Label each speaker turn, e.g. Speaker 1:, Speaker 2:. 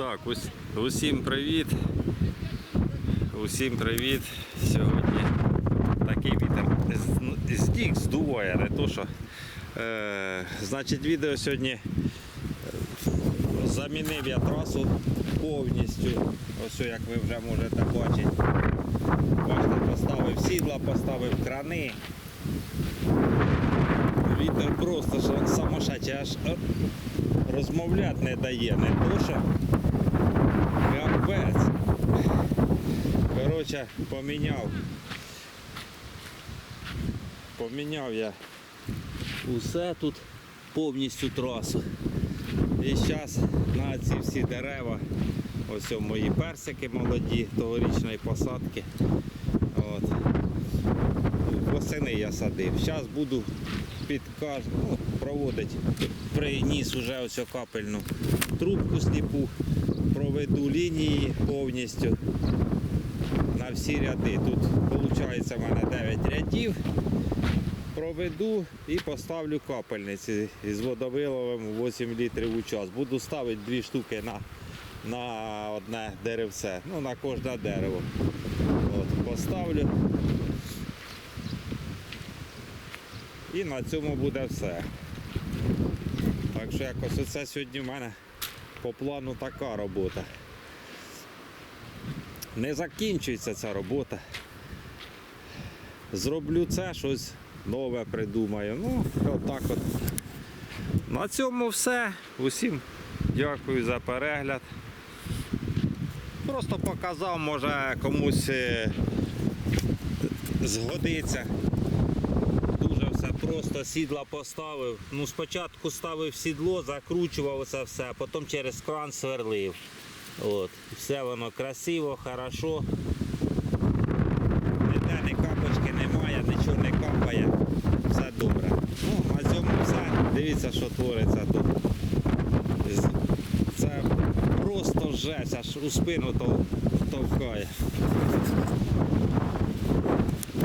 Speaker 1: Так, ус, усім привіт. Усім привіт. Сьогодні такий вітер з- з здуває, не то що. Е, значить, відео сьогодні замінив я трасу повністю. Ось як ви вже можете бачити. Бачите, поставив сідла, поставив крани. Вітер просто що самошачий, аж розмовляти не дає, не що. Капець. Коротше, поміняв. Поміняв я усе тут повністю трасу. І зараз на ці всі дерева, ось мої персики молоді, тогорічної посадки. От. Восени я садив. Зараз буду під ну, проводити. Приніс уже ось капельну трубку сліпу, проведу лінії повністю на всі ряди. Тут виходить в мене 9 рядів. Проведу і поставлю капельниці із водовиловом 8 літрів у час. Буду ставити дві штуки на, на одне деревце, ну на кожне дерево. От, поставлю. І на цьому буде все. Так що якось оце сьогодні в мене по плану така робота. Не закінчується ця робота. Зроблю це, щось нове придумаю. Ну, отак от. На цьому все. Усім дякую за перегляд. Просто показав, може комусь е, згодиться. Просто сідла поставив. Ну, спочатку ставив сідло, закручував це все, а потім через кран сверлив. От. Все воно красиво, хорошо. Ніде ні капочки немає, нічого не капає. Все добре. Ну, на цьому все. Дивіться, що твориться тут. Це просто жесть, аж у спину тов- товкає.